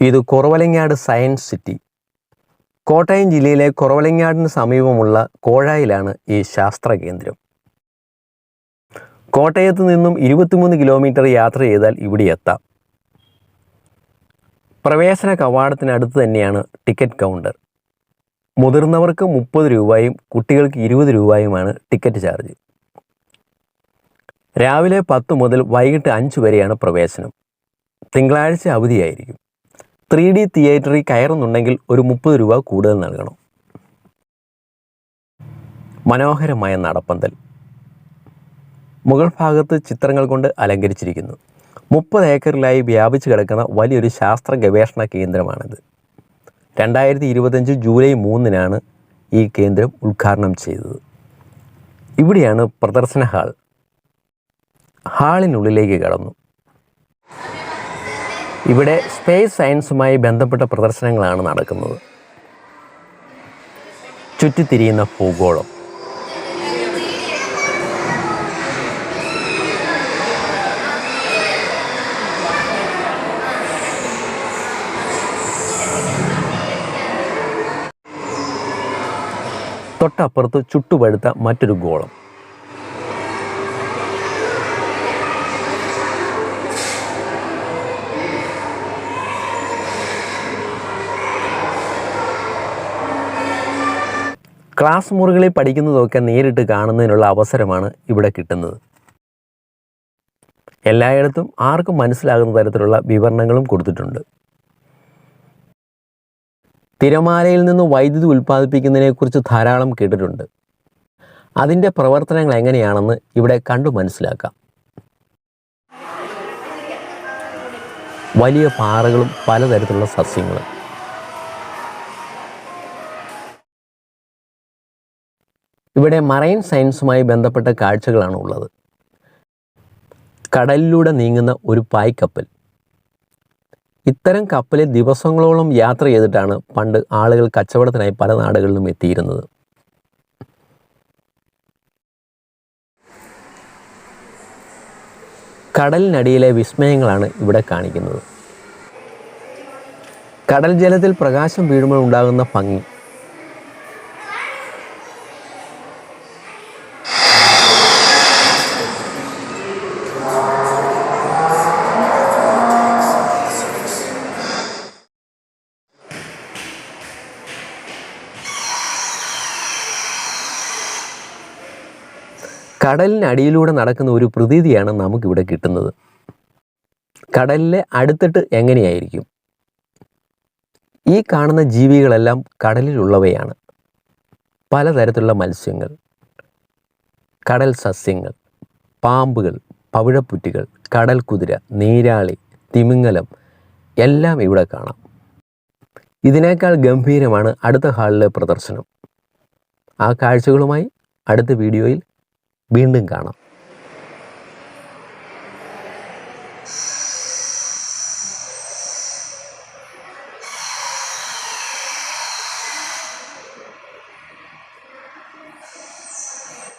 ഇത് Kuravilangad science city. Kottayam ജില്ലയിലെ കുറവലങ്ങാടിന് സമീപമുള്ള കോഴായിലാണ് ഈ ശാസ്ത്ര കേന്ദ്രം കോട്ടയത്ത് നിന്നും ഇരുപത്തിമൂന്ന് കിലോമീറ്റർ യാത്ര ചെയ്താൽ ഇവിടെ എത്താം. പ്രവേശന കവാടത്തിനടുത്ത് തന്നെയാണ് ടിക്കറ്റ് കൗണ്ടർ. മുതിർന്നവർക്ക് മുപ്പത് രൂപയും കുട്ടികൾക്ക് ഇരുപത് രൂപയുമാണ് ടിക്കറ്റ് ചാർജ്. രാവിലെ പത്ത് മുതൽ വൈകിട്ട് അഞ്ച് വരെയാണ് പ്രവേശനം. തിങ്കളാഴ്ച അവധിയായിരിക്കും. ത്രീ ഡി തിയേറ്ററിൽ കയറുന്നുണ്ടെങ്കിൽ ഒരു മുപ്പത് രൂപ കൂടുതൽ നൽകണം. മനോഹരമായ നടപ്പന്തൽ. മുകൾ ഭാഗത്ത് ചിത്രങ്ങൾ കൊണ്ട് അലങ്കരിച്ചിരിക്കുന്നു. മുപ്പത് ഏക്കറിലായി വ്യാപിച്ചു കിടക്കുന്ന വലിയൊരു ശാസ്ത്ര ഗവേഷണ കേന്ദ്രമാണിത്. രണ്ടായിരത്തി ഇരുപത്തഞ്ച് ജൂലൈ മൂന്നിനാണ് ഈ കേന്ദ്രം ഉദ്ഘാടനം ചെയ്തത്. ഇവിടെയാണ് പ്രദർശന ഹാൾ. ഹാളിനുള്ളിലേക്ക് കടന്നു. ഇവിടെ സ്പേസ് സയൻസുമായി ബന്ധപ്പെട്ട പ്രദർശനങ്ങളാണ് നടക്കുന്നത്. ചുറ്റിത്തിരിയുന്ന ഭൂഗോളം. തൊട്ടപ്പുറത്ത് ചുട്ടുപഴുത്ത മറ്റൊരു ഗോളം. ക്ലാസ് മുറികളിൽ പഠിക്കുന്നതൊക്കെ നേരിട്ട് കാണുന്നതിനുള്ള അവസരമാണ് ഇവിടെ കിട്ടുന്നത്. എല്ലായിടത്തും ആർക്കും മനസ്സിലാകുന്ന തരത്തിലുള്ള വിവരണങ്ങളും കൊടുത്തിട്ടുണ്ട്. തിരമാലയിൽ നിന്ന് വൈദ്യുതി ഉൽപ്പാദിപ്പിക്കുന്നതിനെക്കുറിച്ച് ധാരാളം കേട്ടിട്ടുണ്ട്. അതിന്റെ പ്രവർത്തനങ്ങൾ എങ്ങനെയാണെന്ന് ഇവിടെ കണ്ടു മനസ്സിലാക്കാം. വലിയ പാറകളും പലതരത്തിലുള്ള സസ്യങ്ങളും. ഇവിടെ മറൈൻ സയൻസുമായി ബന്ധപ്പെട്ട കാഴ്ചകളാണ് ഉള്ളത്. കടലിലൂടെ നീങ്ങുന്ന ഒരു പായ്ക്കപ്പൽ ഇത്തരം കപ്പലിൽ ദിവസങ്ങളോളം യാത്ര ചെയ്തിട്ടാണ് പണ്ട് ആളുകൾ കച്ചവടത്തിനായി പല നാടുകളിലും എത്തിയിരുന്നത്. കടലിനടിയിലെ വിസ്മയങ്ങളാണ് ഇവിടെ കാണിക്കുന്നത്. കടൽ ജലത്തിൽ പ്രകാശം വീഴുമ്പോൾ ഉണ്ടാകുന്ന ഭംഗി കടലിനടിയിലൂടെ നടക്കുന്ന ഒരു പ്രതീതിയാണ് നമുക്കിവിടെ കിട്ടുന്നത്. കടലിലെ അടുത്തിട്ട് എങ്ങനെയായിരിക്കും? ഈ കാണുന്ന ജീവികളെല്ലാം കടലിലുള്ളവയാണ്. പലതരത്തിലുള്ള മത്സ്യങ്ങൾ കടൽ സസ്യങ്ങൾ പാമ്പുകൾ പവിഴപ്പുറ്റുകൾ കടൽ കുതിര നീരാളി തിമിങ്ങലം എല്ലാം ഇവിടെ കാണാം. ഇതിനേക്കാൾ ഗംഭീരമാണ് അടുത്ത ഹാളിലെ പ്രദർശനം. ആ കാഴ്ചകളുമായി അടുത്ത വീഡിയോയിൽ വീണ്ടും കാണാം.